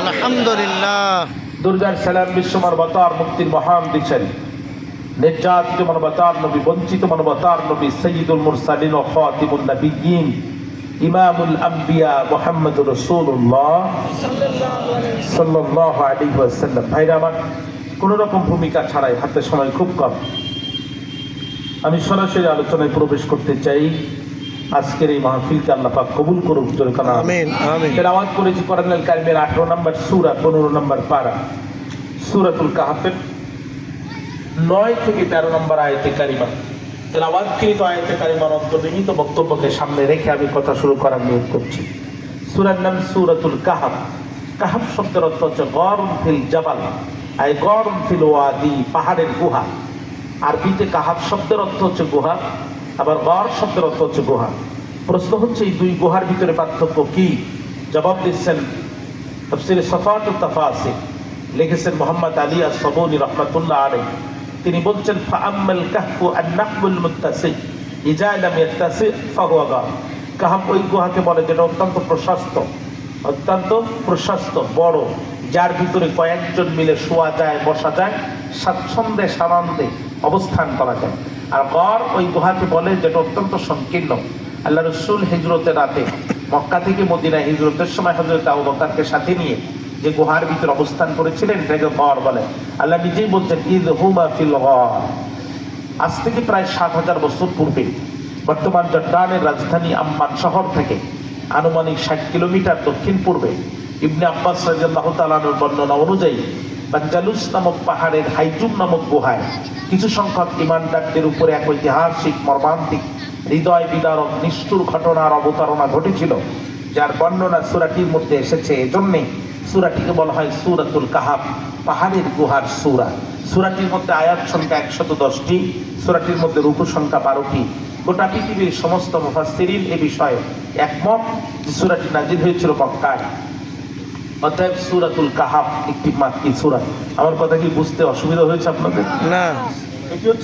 আলহামদুলিল্লাহ। দুর্গার সালাম মুক্তির মহান দিচ্ছেন। নির্যাতিত মানবতার নবী, বঞ্চিত মানবতার নবী সৈয়দুল মুরসালিন ও খাতিমুল নবিয়্যিন ইমামুল আম্বিয়া মুহাম্মদুর রাসূলুল্লাহ সাল্লাল্লাহু আলাইহি ওয়াসাল্লাম। ভাইরা আমার, কোন রকম ভূমিকা ছাড়াই হাতে সময় খুব কম। আমি সরাসরি আলোচনায় প্রবেশ করতে চাই। আজকের এই মাহফিলকে আল্লাহ পাক কবুল করুক জোরে কানা। আমিন আমিন। তেলাওয়াত করেছি কোরআনুল কারিমের আঠারো নম্বর সূরা পনেরো নম্বর পারা। সূরাতুল কাহাফের নয় থেকে তেরো নম্বর আয়তে কারিমা। তেলাওয়াতকৃত আয়তে কারিমার অন্তর্নিহিত বক্তব্যকে সামনে রেখে আমি কথা শুরু করার নিয়োগ করছি। সূরার নাম সূরাতুল কাহাফ। কাহাফ শব্দের অর্থ হচ্ছে গরম ফিল জাবাল। আই গরম ফিল ওয়াদি পাহাড়ের গুহা। আরবিতে কাহাফ শব্দের অর্থ হচ্ছে গুহা। আবার গড় শব্দের অর্থ হচ্ছে গুহা। প্রশ্ন হচ্ছে, এই দুই গুহার ভিতরে পার্থক্য কি? জবাব দিচ্ছেন তফসির সফাত তাফাসি লিখেছেন মোহাম্মদ আলী আর সবনী রহমাতুল্লাহ আলী তিনি বলছেন, ফাআম্মাল কাহফু আন-নাহবুল মুত্তাসি। ইজা লাম ইয়াত্তাসি ফাহুয়া গার কাহাফ ওই গুহাকে বলে যেটা অত্যন্ত প্রশস্ত অত্যন্ত প্রশস্ত, বড়, যার ভিতরে কয়েকজন মিলে শোয়া যায়, বসা যায়, স্বাচ্ছন্দ্যে সানন্দে অবস্থান করা যায়। আর গড় ওই গুহাকে বলে যেটা অত্যন্ত সংকীর্ণ। আল্লাহ রসুল হিজরতের রাতে মক্কা থেকে মদিনা হিজরতের সময় হজরত আবু বকরকে সাথে নিয়ে যে গুহার ভিতরে অবস্থান করেছিলেন, এটাকে গড় বলে। আল্লাহ নিজেই বলছেন ঈদ হুমা ফিল আজ থেকে প্রায় সাত হাজার বছর পূর্বে বর্তমান জর্ডানের রাজধানী আম্মান শহর থেকে আনুমানিক ষাট কিলোমিটার দক্ষিণ পূর্বে ইবনে আব্বাস রাজিয়াল্লাহ তালানোর বর্ণনা অনুযায়ী বাঞ্জালুস নামক পাহাড়ের হাইজুম নামক গুহায় কিছু সংখ্যক ইমানদারদের উপরে এক ঐতিহাসিক, মর্মান্তিক, হৃদয় বিদারক, নিষ্ঠুর ঘটনার অবতারণা ঘটেছিল, যার বর্ণনা সুরাটির মধ্যে এসেছে। এজন্যে সুরাটিকে বলা হয় সুরাতুল কাহাব, পাহাড়ের গুহার সুরা। সুরাটির মধ্যে আয়াত সংখ্যা একশত দশটি সুরাটির মধ্যে রুকু সংখ্যা বারোটি। গোটা পৃথিবীর সমস্ত মুফাসসিরিন এ বিষয়ে একমত সুরাটি নাজির হয়েছিল মক্কায়। অতএব সুরাতুল কাহাফ একটি মাতৃ সুরা। আমার কথা কি বুঝতে অসুবিধা হয়েছে আপনাদের? না। এটি হচ্ছে